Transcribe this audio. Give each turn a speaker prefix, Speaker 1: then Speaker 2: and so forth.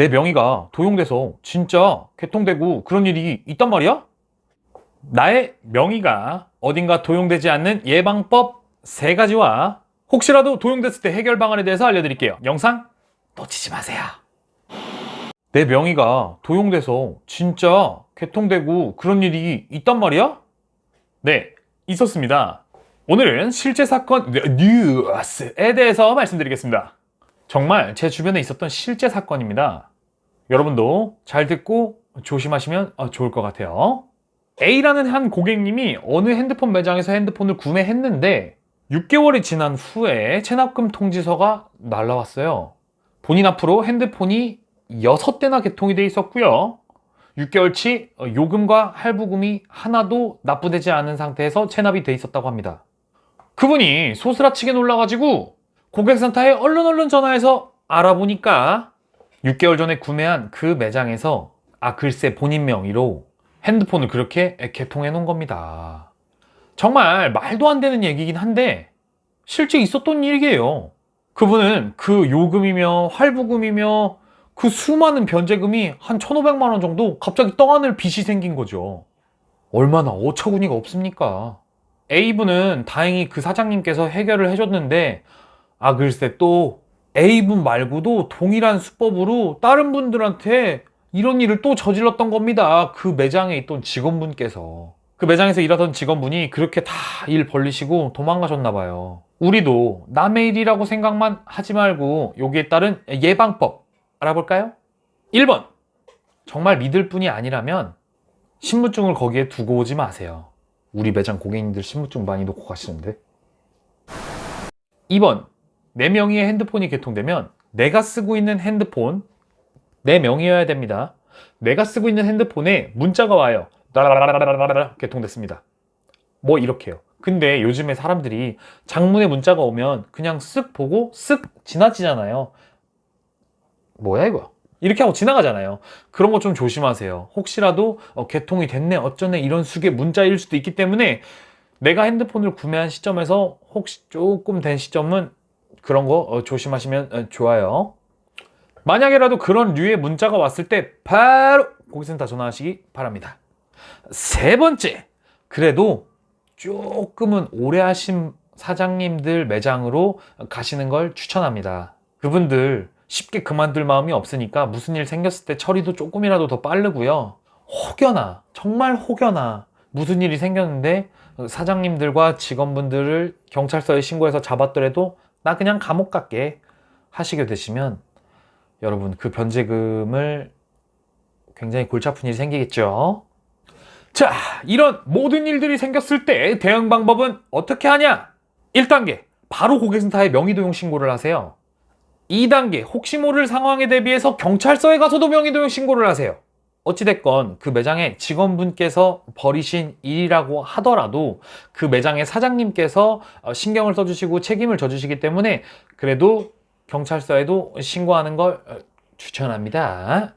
Speaker 1: 내 명의가 도용돼서 진짜 개통되고 그런 일이 있단 말이야? 나의 명의가 어딘가 도용되지 않는 예방법 세 가지와 혹시라도 도용됐을 때 해결 방안에 대해서 알려드릴게요. 영상 놓치지 마세요. 내 명의가 도용돼서 진짜 개통되고 그런 일이 있단 말이야? 네, 있었습니다. 오늘은 실제 사건 뉴스에 대해서 말씀드리겠습니다. 정말 제 주변에 있었던 실제 사건입니다. 여러분도 잘 듣고 조심하시면 어, 좋을 것 같아요. A라는 한 고객님이 어느 핸드폰 매장에서 핸드폰을 구매했는데 6개월이 지난 후에 체납금 통지서가 날라왔어요. 본인 앞으로 핸드폰이 6대나 개통이 돼 있었고요. 6개월치 요금과 할부금이 하나도 납부되지 않은 상태에서 체납이 돼 있었다고 합니다. 그분이 소스라치게 놀라가지고 고객센터에 얼른 얼른 전화해서 알아보니까 6개월 전에 구매한 그 매장에서 아 글쎄 본인 명의로 핸드폰을 그렇게 개통해 놓은 겁니다. 정말 말도 안 되는 얘기긴 한데 실제 있었던 일이에요. 그분은 그 요금이며 할부금이며 그 수많은 변제금이 한 1,500만 원 정도 갑자기 떠안을 빚이 생긴 거죠. 얼마나 어처구니가 없습니까? A분은 다행히 그 사장님께서 해결을 해줬는데 아 글쎄 또 A분 말고도 동일한 수법으로 다른 분들한테 이런 일을 또 저질렀던 겁니다. 그 매장에 있던 직원분께서. 그 매장에서 일하던 직원분이 그렇게 다 일 벌리시고 도망가셨나 봐요. 우리도 남의 일이라고 생각만 하지 말고 여기에 따른 예방법 알아볼까요? 1번. 정말 믿을 분이 아니라면 신분증을 거기에 두고 오지 마세요. 우리 매장 고객님들 신분증 많이 놓고 가시는데. 2번. 내 명의의 핸드폰이 개통되면 내가 쓰고 있는 핸드폰 내 명의여야 됩니다. 내가 쓰고 있는 핸드폰에 문자가 와요. 따라라라라라라 개통됐습니다. 뭐 이렇게요. 근데 요즘에 사람들이 장문의 문자가 오면 그냥 쓱 보고 쓱 지나치잖아요. 뭐야 이거? 이렇게 하고 지나가잖아요. 그런 거 좀 조심하세요. 혹시라도 어, 개통이 됐네 어쩌네 이런 식의 문자일 수도 있기 때문에 내가 핸드폰을 구매한 시점에서 혹시 조금 된 시점은 그런 거 어, 조심하시면 어, 좋아요. 만약에라도 그런 류의 문자가 왔을 때 바로 고객센터 전화하시기 바랍니다. 세 번째, 그래도 조금은 오래 하신 사장님들 매장으로 가시는 걸 추천합니다. 그분들 쉽게 그만둘 마음이 없으니까 무슨 일 생겼을 때 처리도 조금이라도 더 빠르고요. 혹여나, 정말 혹여나 무슨 일이 생겼는데 사장님들과 직원분들을 경찰서에 신고해서 잡았더라도 나 그냥 감옥 갈게 하시게 되시면 여러분 그 변제금을 굉장히 골치 아픈 일이 생기겠죠. 자, 이런 모든 일들이 생겼을 때 대응 방법은 어떻게 하냐? 1단계, 바로 고객센터에 명의도용 신고를 하세요. 2단계, 혹시 모를 상황에 대비해서 경찰서에 가서도 명의도용 신고를 하세요. 어찌됐건 그 매장의 직원분께서 벌이신 일이라고 하더라도 그 매장의 사장님께서 어, 신경을 써주시고 책임을 져주시기 때문에 그래도 경찰서에도 신고하는 걸 어, 추천합니다.